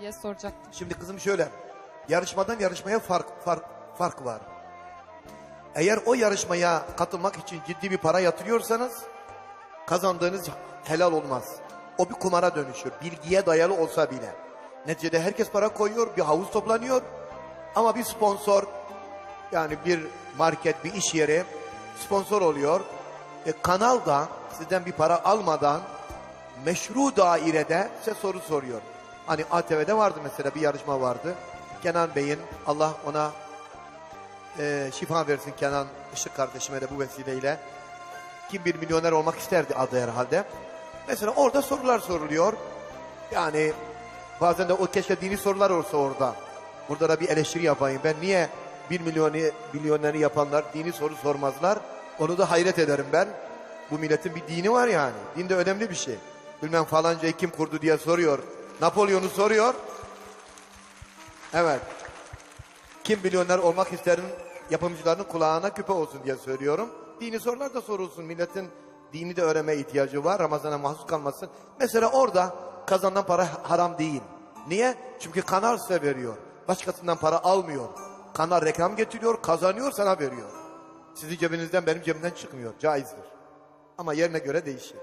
diye soracaktım. Şimdi kızım şöyle. Yarışmadan yarışmaya fark fark fark var. Eğer o yarışmaya katılmak için ciddi bir para yatırıyorsanız kazandığınız helal olmaz. O bir kumara dönüşür. Bilgiye dayalı olsa bile. Neticede herkes para koyuyor, bir havuz toplanıyor. Ama bir sponsor yani bir market, bir iş yeri sponsor oluyor. E, kanal da sizden bir para almadan meşru dairede size soru soruyor. Hani ATV'de vardı mesela bir yarışma vardı. Kenan Bey'in Allah ona e, şifa versin Kenan Işık kardeşime de bu vesileyle. Kim bir milyoner olmak isterdi adı herhalde. Mesela orada sorular soruluyor. Yani bazen de o keşke dini sorular olsa orada. Burada da bir eleştiri yapayım. Ben niye bir milyonu, milyoneri yapanlar dini soru sormazlar? Onu da hayret ederim ben. Bu milletin bir dini var yani. Din de önemli bir şey. Bilmem falancayı kim kurdu diye soruyor. Napolyon'u soruyor. Evet. Kim milyoner olmak isterin yapımcılarının kulağına küpe olsun diye söylüyorum. Dini sorular da sorulsun. Milletin dini de öğrenmeye ihtiyacı var. Ramazana mahsus kalmasın. Mesela orada kazanılan para haram değil. Niye? Çünkü kanal size veriyor. Başkasından para almıyor. Kanal reklam getiriyor, kazanıyor, sana veriyor. Sizin cebinizden benim cebimden çıkmıyor. Caizdir. Ama yerine göre değişir.